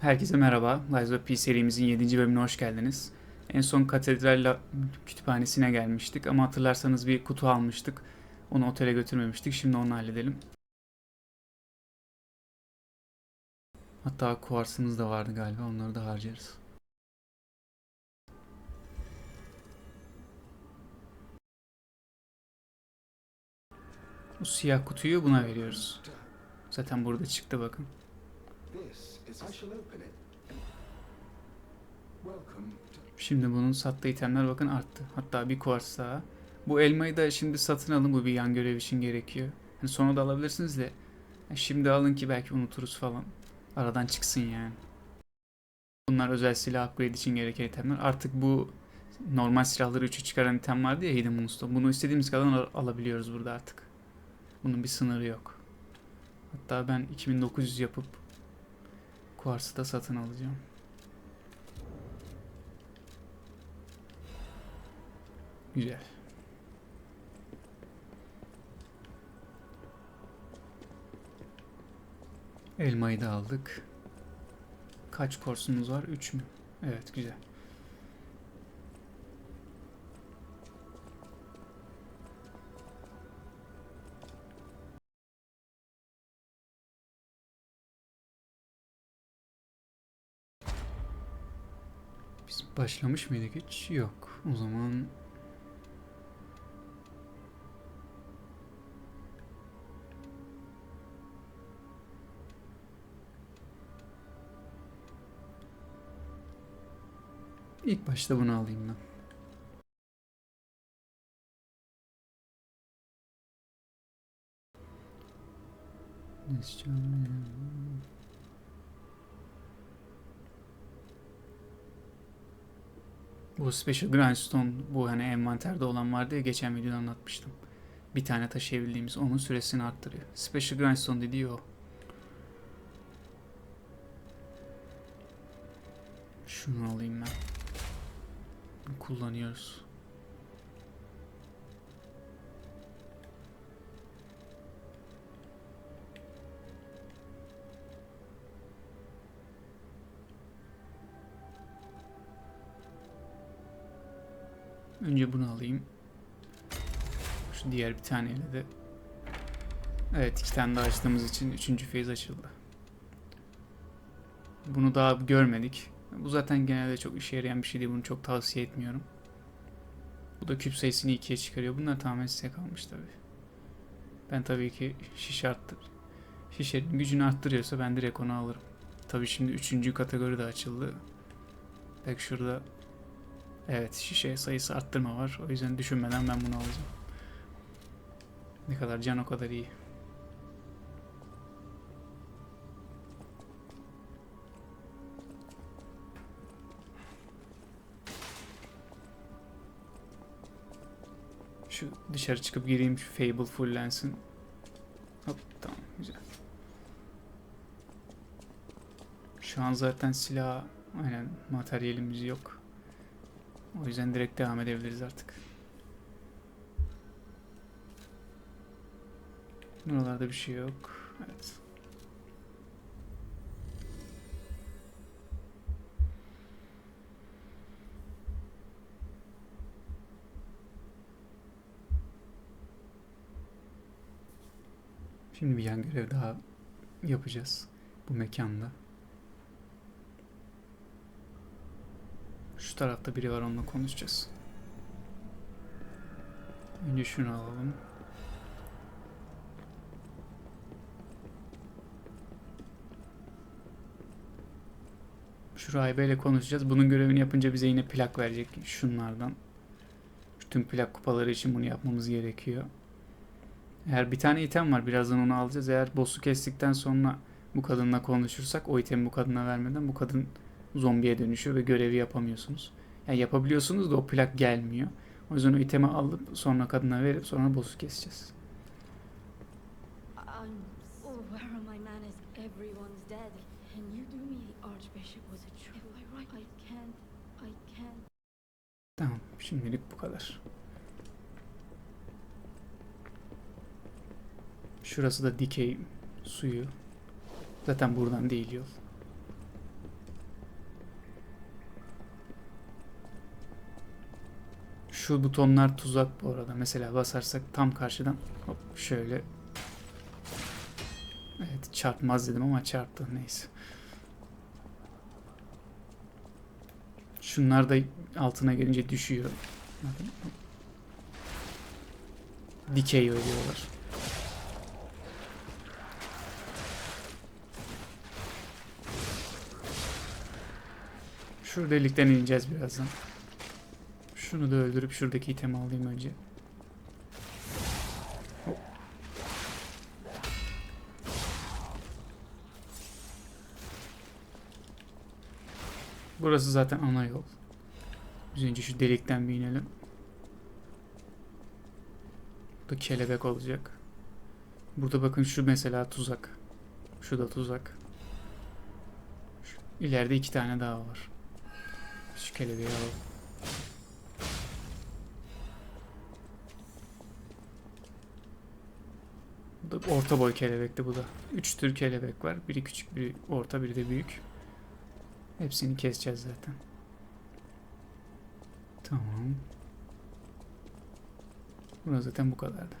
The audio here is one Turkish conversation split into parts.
Herkese merhaba. Lies of P serimizin 7. bölümüne hoş geldiniz. En son Katedral kütüphanesine gelmiştik ama hatırlarsanız bir kutu almıştık. Onu otele götürmemiştik. Şimdi onu halledelim. Hatta kuarsımız da vardı galiba. Onları da harcarız. Bu siyah kutuyu buna veriyoruz. Zaten burada çıktı bakın. This Şimdi bunun sattığı itemler bakın arttı. Hatta bir kuars daha. Bu elmayı da şimdi satın alın. Bu bir yan görev için gerekiyor. Yani sonra da alabilirsiniz de. yani şimdi alın ki belki unuturuz falan. Aradan çıksın yani. Bunlar özel silah upgrade için gereken itemler. Artık bu normal silahları 3'ü çıkaran item vardı ya Hidden Moonstone. Bunu istediğimiz kadar al- alabiliyoruz burada artık. Bunun bir sınırı yok. Hatta ben 2900 yapıp Quartz'ı da satın alacağım. Güzel. Elmayı da aldık. Kaç korsumuz var? 3 mü? Evet güzel. Başlamış mıydık hiç? Yok. O zaman ilk başta bunu alayım ben. Ne istiyorum? Bu Special Grindstone bu hani envanterde olan vardı ya geçen videoda anlatmıştım. Bir tane taşıyabildiğimiz onun süresini arttırıyor. Special Grindstone dediği o. Şunu alayım ben. Kullanıyoruz. Önce bunu alayım. Şu diğer bir taneyle de. Evet iki tane daha açtığımız için üçüncü phase açıldı. Bunu daha görmedik. Bu zaten genelde çok işe yarayan bir şey değil. Bunu çok tavsiye etmiyorum. Bu da küp sayısını ikiye çıkarıyor. Bunlar tamamen size kalmış tabi. Ben tabii ki şişe arttır. Şişenin gücünü arttırıyorsa ben direkt onu alırım. Tabii şimdi üçüncü kategori de açıldı. Bak şurada Evet şişe sayısı arttırma var. O yüzden düşünmeden ben bunu alacağım. Ne kadar can o kadar iyi. Şu dışarı çıkıp gireyim şu Fable fullensin. Hop tamam güzel. Şu an zaten silah aynen materyalimiz yok. O yüzden direkt devam edebiliriz artık. Buralarda bir şey yok. Evet. Şimdi bir yan görev daha yapacağız bu mekanda. Şu tarafta biri var onunla konuşacağız. Önce şunu alalım. Şu rahibeyle konuşacağız. Bunun görevini yapınca bize yine plak verecek şunlardan. Şu tüm plak kupaları için bunu yapmamız gerekiyor. Eğer bir tane item var birazdan onu alacağız. Eğer boss'u kestikten sonra bu kadınla konuşursak o itemi bu kadına vermeden bu kadın zombiye dönüşüyor ve görevi yapamıyorsunuz. Yani yapabiliyorsunuz da o plak gelmiyor. O yüzden o itemi alıp sonra kadına verip sonra boss'u keseceğiz. I'm. Oh, where are my manners? Everyone's dead. And you do me the Archbishop was a true. If I write, I can't. I can't. Tamam şimdilik bu kadar. Şurası da dikey suyu. Zaten buradan değil yol. Şu butonlar tuzak bu arada. Mesela basarsak tam karşıdan hop şöyle. Evet çarpmaz dedim ama çarptı neyse. Şunlar da altına gelince düşüyor. Dikey oluyorlar. Şu delikten ineceğiz birazdan. Şunu da öldürüp şuradaki itemi alayım önce. Burası zaten ana yol. Biz önce şu delikten bir inelim. Bu kelebek olacak. Burada bakın şu mesela tuzak. Şu da tuzak. Şu, iki tane daha var. Şu kelebeği alalım. Orta boy kelebekti bu da. Üç tür kelebek var. Biri küçük, biri orta, biri de büyük. Hepsini keseceğiz zaten. Tamam. Burası zaten bu kadardı.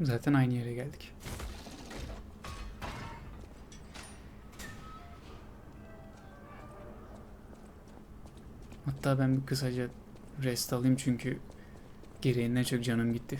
Zaten aynı yere geldik. Hatta ben bir kısaca rest alayım çünkü gereğinden çok canım gitti.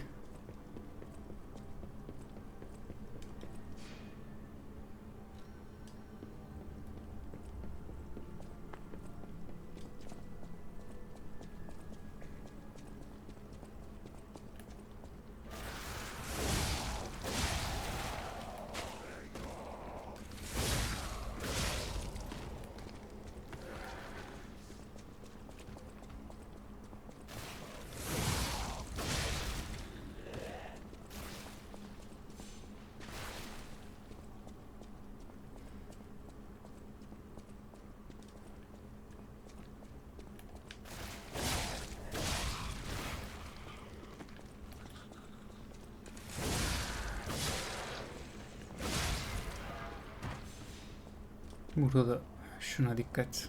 Burada da şuna dikkat.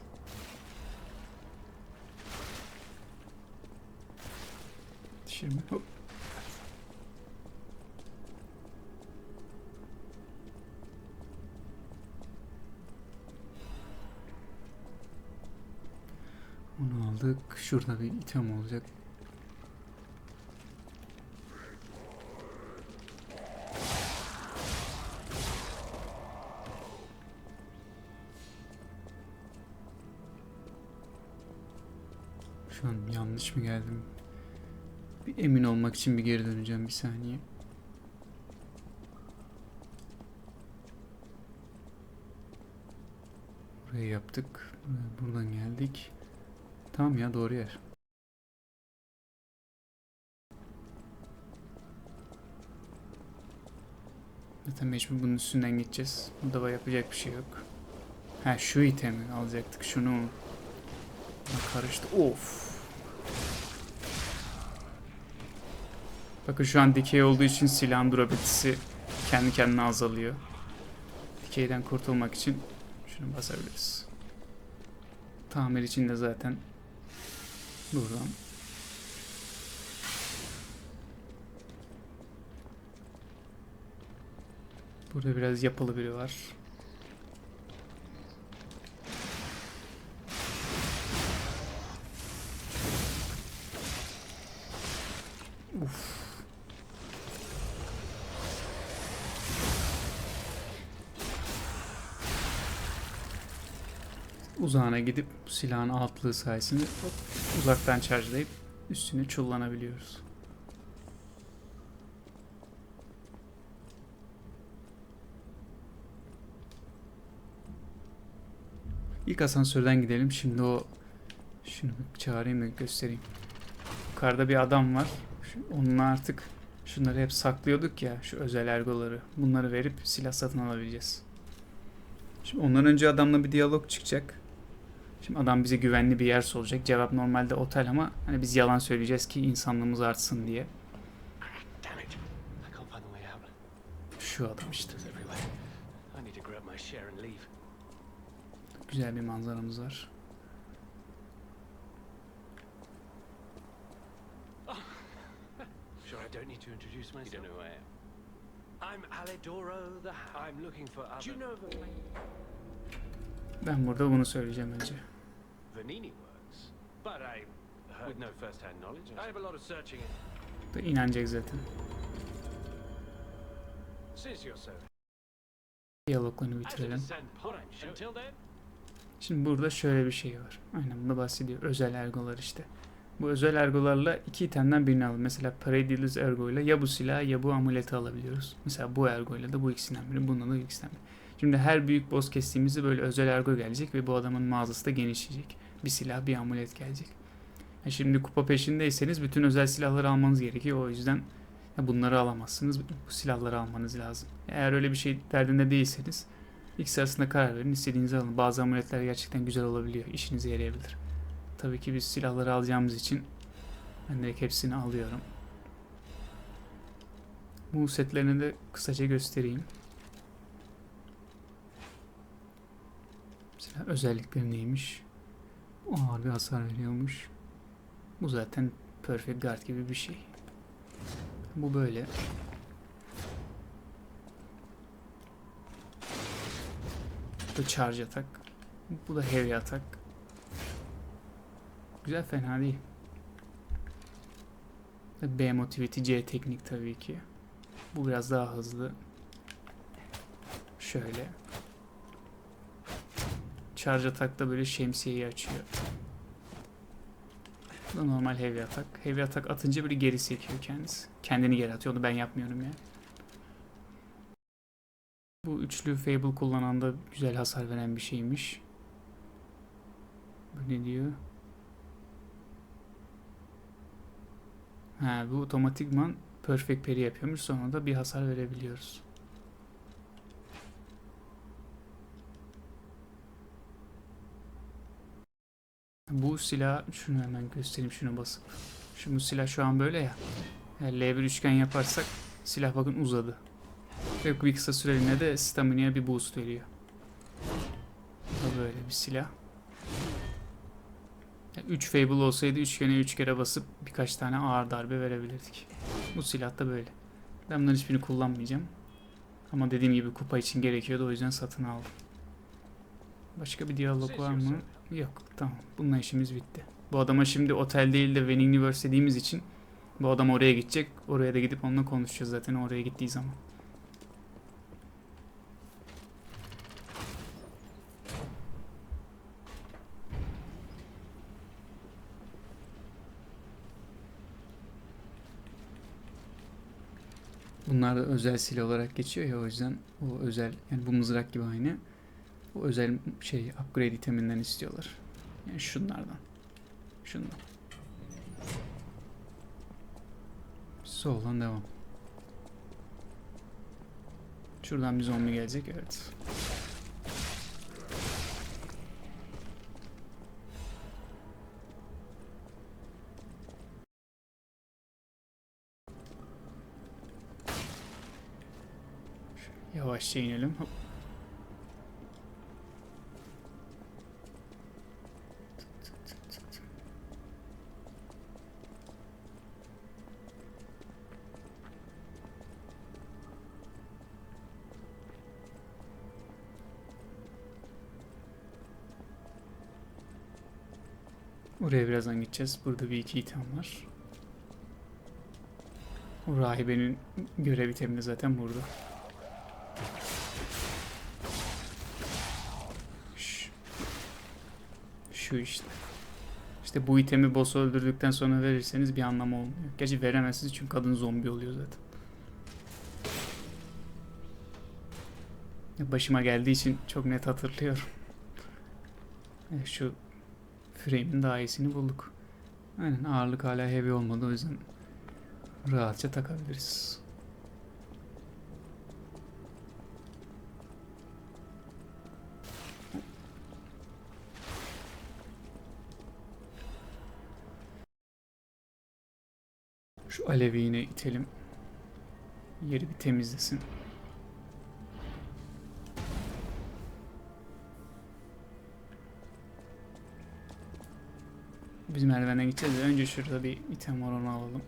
Şimdi hop. Onu aldık. Şurada bir item olacak. Emin olmak için bir geri döneceğim bir saniye. Burayı yaptık. Buradan geldik. Tamam ya doğru yer. Zaten mecbur bunun üstünden geçeceğiz. Burada da yapacak bir şey yok. Ha şu itemi alacaktık. Şunu Lan karıştı. Of. Bakın şu an dikey olduğu için silahın durabilitesi kendi kendine azalıyor. Dikeyden kurtulmak için şunu basabiliriz. Tamir için de zaten buradan Burada biraz yapılı biri var. Uzağına gidip silahın altlığı sayesinde uzaktan şarjlayıp üstüne çullanabiliyoruz. İlk asansörden gidelim. Şimdi o şunu çağırayım da göstereyim. Yukarıda bir adam var. Onunla artık şunları hep saklıyorduk ya şu özel ergoları. Bunları verip silah satın alabileceğiz. Şimdi ondan önce adamla bir diyalog çıkacak. Şimdi adam bize güvenli bir yer soracak. Cevap normalde otel ama hani biz yalan söyleyeceğiz ki insanlığımız artsın diye. Şu adam işte. Güzel bir manzaramız var. Sure, I don't need to introduce myself. You don't know who I am. I'm Alidoro the Hound. I'm looking for other... Do you know the Ben burada bunu söyleyeceğim önce. Da inanacak zaten. Diyaloglarını bitirelim. Şimdi burada şöyle bir şey var. Aynen bunu bahsediyor. Özel ergolar işte. Bu özel ergolarla iki itemden birini al. Mesela Paradilus ergo ile ya bu silahı ya bu amuleti alabiliyoruz. Mesela bu ergo ile de bu ikisinden biri. Bununla da ikisinden biri. Şimdi her büyük boss kestiğimizde böyle özel ergo gelecek ve bu adamın mağazası da genişleyecek. Bir silah bir amulet gelecek. Ha şimdi kupa peşindeyseniz bütün özel silahları almanız gerekiyor. O yüzden bunları alamazsınız. Bu silahları almanız lazım. Eğer öyle bir şey derdinde değilseniz İkisi arasında karar verin. istediğinizi alın. Bazı amuletler gerçekten güzel olabiliyor. İşinize yarayabilir. Tabii ki biz silahları alacağımız için ben direkt hepsini alıyorum. Bu setlerini de kısaca göstereyim. Mesela özellikleri neymiş? Ağır bir hasar veriyormuş. Bu zaten Perfect Guard gibi bir şey. Bu böyle. Bu charge atak. Bu da heavy atak. Güzel fena değil. B motivity C teknik tabii ki. Bu biraz daha hızlı. Şöyle. Charge atakta böyle şemsiyeyi açıyor. Bu da normal heavy atak. Heavy atak atınca böyle geri sekiyor kendisi. Kendini geri atıyor. Onu ben yapmıyorum yani. Bu üçlü Fable kullanan da güzel hasar veren bir şeymiş. Bu ne diyor? Ha, bu otomatikman perfect parry yapıyormuş. Sonra da bir hasar verebiliyoruz. Bu silah şunu hemen göstereyim şunu basıp. Şimdi silah şu an böyle ya. Yani L1 üçgen yaparsak silah bakın uzadı. Ve bir kısa süreliğine de stamina'ya bir boost veriyor. Böyle bir silah. 3 Fable olsaydı üçgene 3 kere basıp birkaç tane ağır darbe verebilirdik. Bu silah da böyle. Ben bunların hiçbirini kullanmayacağım. Ama dediğim gibi kupa için gerekiyordu o yüzden satın aldım. Başka bir diyalog var mı? Yok tamam. Bununla işimiz bitti. Bu adama şimdi otel değil de Wenning Universe dediğimiz için bu adam oraya gidecek. Oraya da gidip onunla konuşacağız zaten oraya gittiği zaman. Bunlar da özel silah olarak geçiyor ya o yüzden o özel yani bu mızrak gibi aynı. O özel şey upgrade iteminden istiyorlar. Yani şunlardan. Şundan. Soldan devam. Şuradan bir zombi gelecek evet. Yavaşça inelim. Hop. Oraya birazdan gideceğiz. Burada bir iki item var. O rahibenin görev itemini zaten burada. Şu, şu işte. İşte bu itemi boss'u öldürdükten sonra verirseniz bir anlamı olmuyor. Gerçi veremezsiniz çünkü kadın zombi oluyor zaten. Başıma geldiği için çok net hatırlıyorum. Evet, Şu frame'in daha iyisini bulduk. Aynen ağırlık hala heavy olmadı o yüzden rahatça takabiliriz. Şu alevi yine itelim. Yeri bir temizlesin. Biz merdivenden gideceğiz de önce şurada bir item var onu alalım.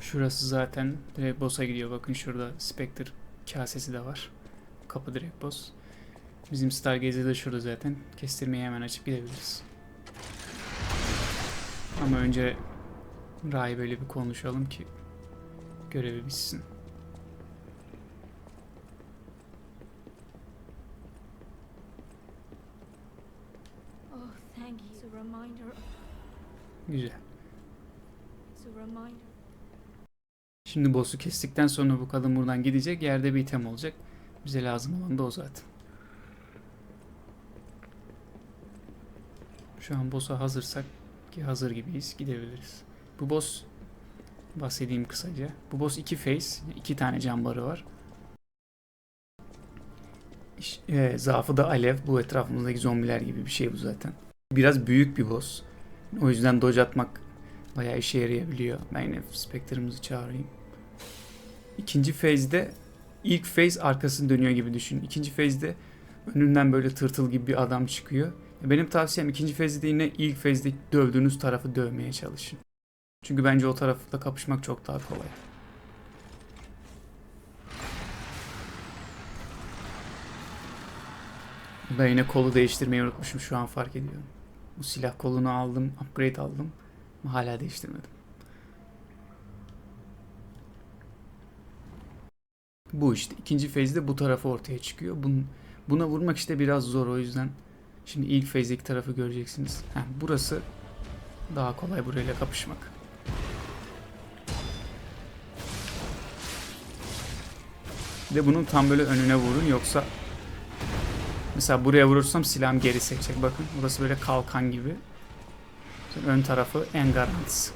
Şurası zaten direkt boss'a gidiyor. Bakın şurada Spectre kasesi de var. Kapı direkt boss. Bizim Stargazer de şurada zaten. Kestirmeyi hemen açıp gidebiliriz. Ama önce Ray böyle bir konuşalım ki görevi bitsin. Oh, Güzel. Şimdi boss'u kestikten sonra bu kadın buradan gidecek. Yerde bir item olacak. Bize lazım olan da o zaten. Şu an boss'a hazırsak ki hazır gibiyiz gidebiliriz. Bu boss bahsedeyim kısaca. Bu boss iki face, iki tane cambarı var. İş- e, zaafı da alev. Bu etrafımızdaki zombiler gibi bir şey bu zaten. Biraz büyük bir boss. O yüzden dodge atmak bayağı işe yarayabiliyor. Ben yine Spectre'ımızı çağırayım. İkinci phase'de ilk phase arkasını dönüyor gibi düşün. İkinci phase'de önünden böyle tırtıl gibi bir adam çıkıyor. Benim tavsiyem ikinci phase'de yine ilk phase'de dövdüğünüz tarafı dövmeye çalışın. Çünkü bence o tarafta kapışmak çok daha kolay. Ben yine kolu değiştirmeyi unutmuşum şu an fark ediyorum. Bu silah kolunu aldım, upgrade aldım. Ama hala değiştirmedim. Bu işte ikinci phase'de bu tarafı ortaya çıkıyor. Bun, buna vurmak işte biraz zor o yüzden. Şimdi ilk phase'deki tarafı göreceksiniz. Heh, burası daha kolay burayla kapışmak. De bunun tam böyle önüne vurun yoksa mesela buraya vurursam silahım geri sekecek. Bakın burası böyle kalkan gibi. Ön tarafı en garantisi.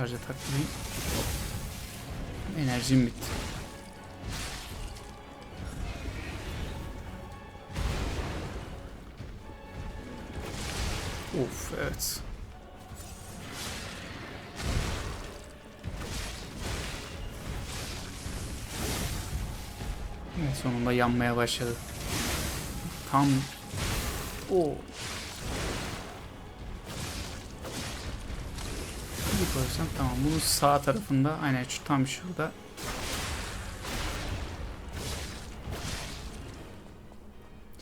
Şarja takmayayım. Enerjim bitti. Of evet. Evet sonunda yanmaya başladı. Tam o Bir koysam tamam. Bunun sağ tarafında aynen şu tam şurada.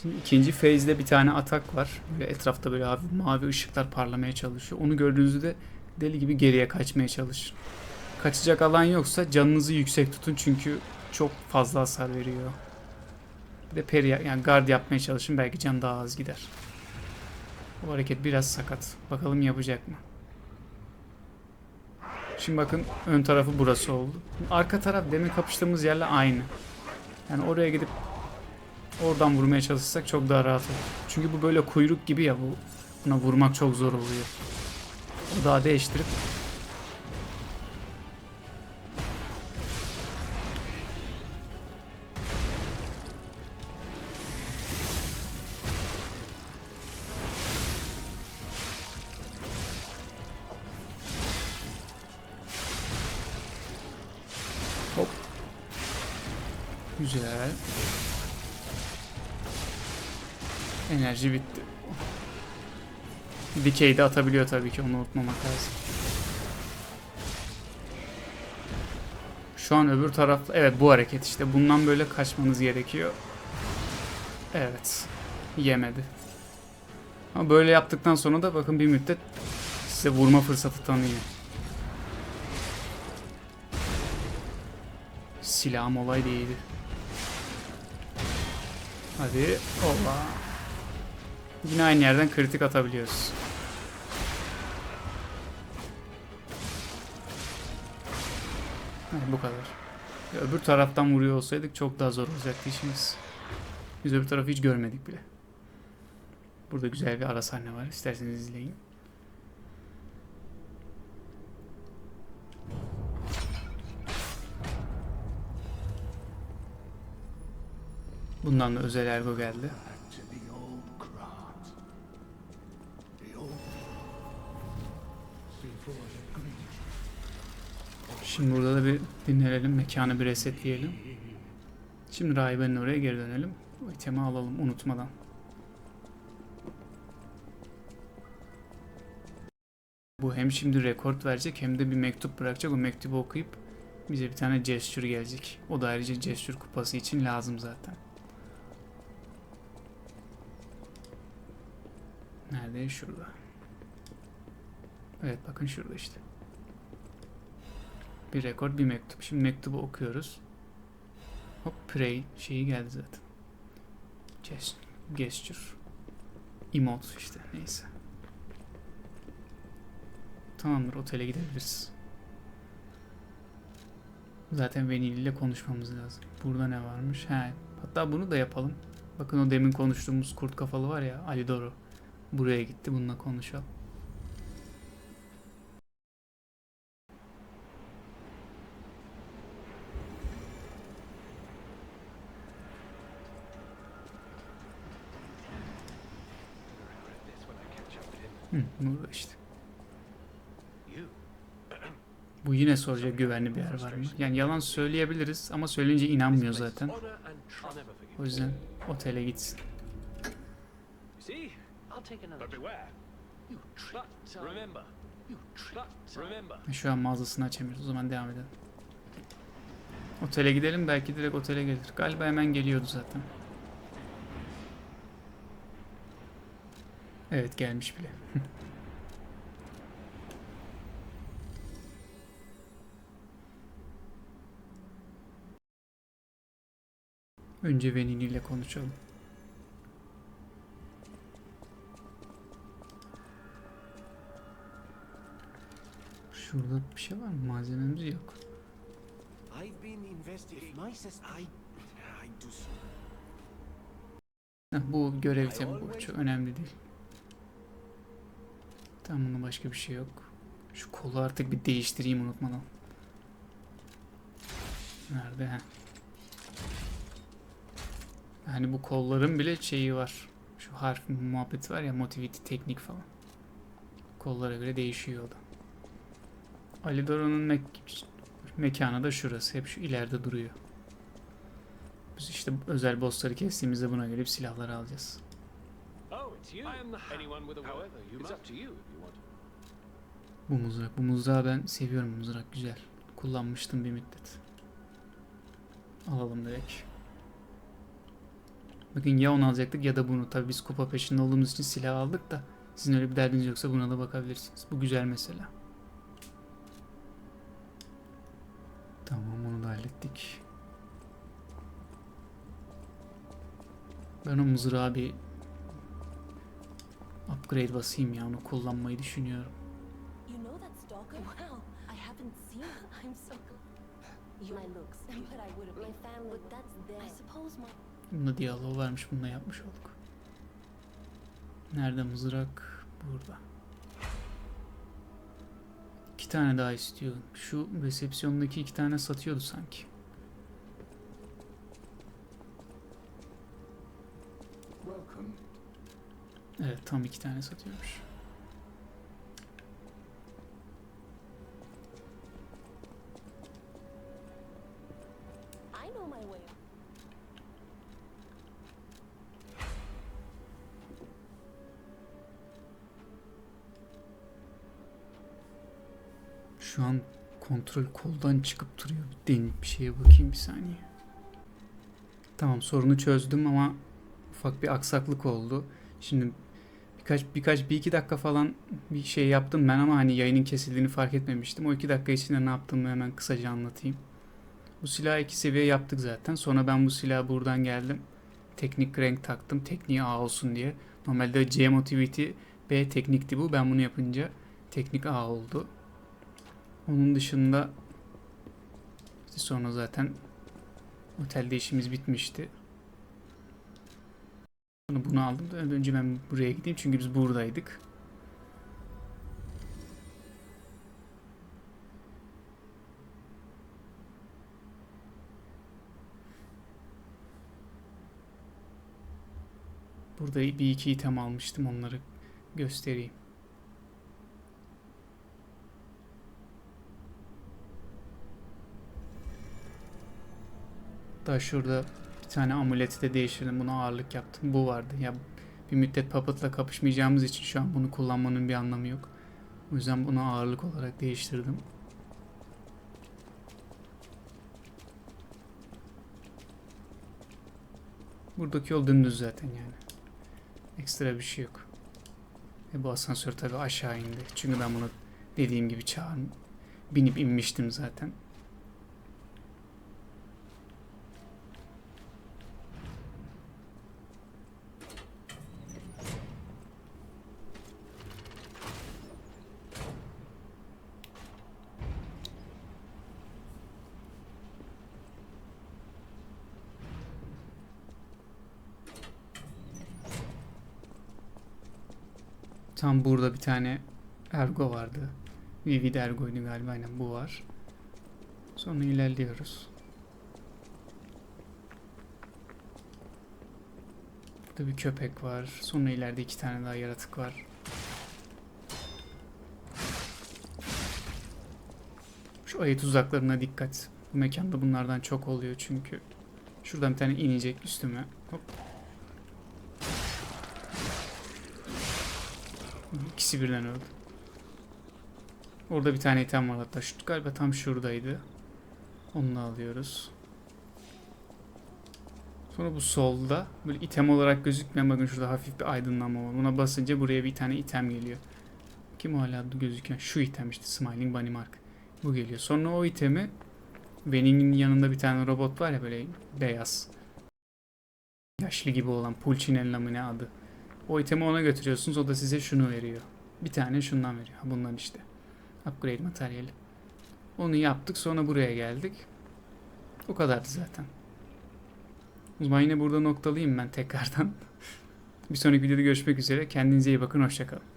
Şimdi ikinci phase'de bir tane atak var. Böyle etrafta böyle hafif mavi ışıklar parlamaya çalışıyor. Onu gördüğünüzde deli gibi geriye kaçmaya çalışın. Kaçacak alan yoksa canınızı yüksek tutun çünkü çok fazla hasar veriyor. Bir de peri yani guard yapmaya çalışın belki can daha az gider. Bu hareket biraz sakat. Bakalım yapacak mı? Şimdi bakın ön tarafı burası oldu. Arka taraf demin kapıştığımız yerle aynı. Yani oraya gidip oradan vurmaya çalışsak çok daha rahat olur. Çünkü bu böyle kuyruk gibi ya bu buna vurmak çok zor oluyor. O daha değiştirip Güzel. Enerji bitti. Dikey de atabiliyor tabii ki onu unutmamak lazım. Şu an öbür tarafta evet bu hareket işte bundan böyle kaçmanız gerekiyor. Evet. Yemedi. Ama böyle yaptıktan sonra da bakın bir müddet size vurma fırsatı tanıyor. Silahım olay değildi. Hadi. Ola. Yine aynı yerden kritik atabiliyoruz. Evet, bu kadar. Ya öbür taraftan vuruyor olsaydık çok daha zor olacaktı işimiz. Biz öbür tarafı hiç görmedik bile. Burada güzel bir ara sahne var. İsterseniz izleyin. Bundan da özel ergo geldi. Şimdi burada da bir dinlenelim. Mekanı bir resetleyelim. Şimdi rahibenin oraya geri dönelim. Bu itemi alalım unutmadan. Bu hem şimdi rekord verecek hem de bir mektup bırakacak. O mektubu okuyup bize bir tane gesture gelecek. O da ayrıca gesture kupası için lazım zaten. Nerede? Şurada. Evet bakın şurada işte. Bir rekord bir mektup. Şimdi mektubu okuyoruz. Hop pray şeyi geldi zaten. Gest gesture. Emote işte neyse. Tamamdır otele gidebiliriz. Zaten Venil ile konuşmamız lazım. Burada ne varmış? He. Hatta bunu da yapalım. Bakın o demin konuştuğumuz kurt kafalı var ya Ali Doro. Buraya gitti bununla konuşalım. Hı. Bu yine soracak güvenli bir yer var mı? Yani yalan söyleyebiliriz ama söyleyince inanmıyor zaten. O yüzden otele gitsin. You see? I'll take another. But beware. You trick. But remember. You trick. But remember. Şu an mağazasını açamıyoruz. O zaman devam edelim. Otele gidelim belki direkt otele gelir. Galiba hemen geliyordu zaten. Evet gelmiş bile. Önce Venini ile konuşalım. Şurada bir şey var mı? Malzememiz yok. Heh, bu görev temi bu. Çok önemli değil. Tamam bunun başka bir şey yok. Şu kolu artık bir değiştireyim unutmadan. Nerede? Heh. Hani bu kolların bile şeyi var. Şu harf muhabbeti var ya motivity teknik falan. Kollara göre değişiyor o da. Ali Doro'nun mek- mekanı da şurası. Hep şu ileride duruyor. Biz işte özel bossları kestiğimizde buna gelip silahları alacağız. Oh. Bu mızrak. Bu mızrağı ben seviyorum. Bu mızrak güzel. Kullanmıştım bir müddet. Alalım direkt. Bakın ya onu alacaktık ya da bunu. Tabi biz kupa peşinde olduğumuz için silah aldık da sizin öyle bir derdiniz yoksa buna da bakabilirsiniz. Bu güzel mesela. Tamam onu da hallettik. Ben o mızrağı bir upgrade basayım ya onu kullanmayı düşünüyorum. You know that stalker? Wow, I haven't seen her. I'm so. You my looks, but I would have. My family, but that's them. I suppose my. Bunda diyalog varmış. Bununla yapmış olduk. Nerede mızrak? Burada. İki tane daha istiyor. Şu resepsiyondaki iki tane satıyordu sanki. Welcome. Evet tam iki tane satıyormuş. I know my way. Şu an kontrol koldan çıkıp duruyor. Bir den bir şeye bakayım bir saniye. Tamam sorunu çözdüm ama ufak bir aksaklık oldu. Şimdi birkaç birkaç bir iki dakika falan bir şey yaptım ben ama hani yayının kesildiğini fark etmemiştim. O iki dakika içinde ne yaptığımı hemen kısaca anlatayım. Bu silahı iki seviye yaptık zaten. Sonra ben bu silahı buradan geldim. Teknik renk taktım. Tekniği A olsun diye. Normalde C Motivity B teknikti bu. Ben bunu yapınca teknik A oldu. Onun dışında sonra zaten otelde işimiz bitmişti. Bunu, bunu aldım önce ben buraya gideyim çünkü biz buradaydık. Burada bir iki item almıştım onları göstereyim. Daha şurada bir tane amuleti de değiştirdim. Buna ağırlık yaptım. Bu vardı. Ya bir müddet Puppet'la kapışmayacağımız için şu an bunu kullanmanın bir anlamı yok. O yüzden bunu ağırlık olarak değiştirdim. Buradaki yol dümdüz zaten yani. Ekstra bir şey yok. E bu asansör tabi aşağı indi. Çünkü ben bunu dediğim gibi çağırım. Binip inmiştim zaten. Tam burada bir tane ergo vardı. Vivid ergoydu galiba aynen bu var. Sonra ilerliyoruz. Burada bir köpek var. Sonra ileride iki tane daha yaratık var. Şu ayı tuzaklarına dikkat. Bu mekanda bunlardan çok oluyor çünkü. Şuradan bir tane inecek üstüme. Hop. İkisi birden öldü. Orada bir tane item var hatta. Şu, galiba tam şuradaydı. Onu alıyoruz. Sonra bu solda böyle item olarak gözükmeyen bakın şurada hafif bir aydınlanma var. Buna basınca buraya bir tane item geliyor. Kim hala gözüküyor? Şu item işte Smiling Bunny Mark. Bu geliyor. Sonra o itemi Wenning'in yanında bir tane robot var ya böyle beyaz. Yaşlı gibi olan Pulcinella mı ne adı. O itemi ona götürüyorsunuz. O da size şunu veriyor. Bir tane şundan veriyor. Bundan işte. Upgrade materyali. Onu yaptık. Sonra buraya geldik. O kadardı zaten. O zaman yine burada noktalayayım ben tekrardan. bir sonraki videoda görüşmek üzere. Kendinize iyi bakın. Hoşçakalın.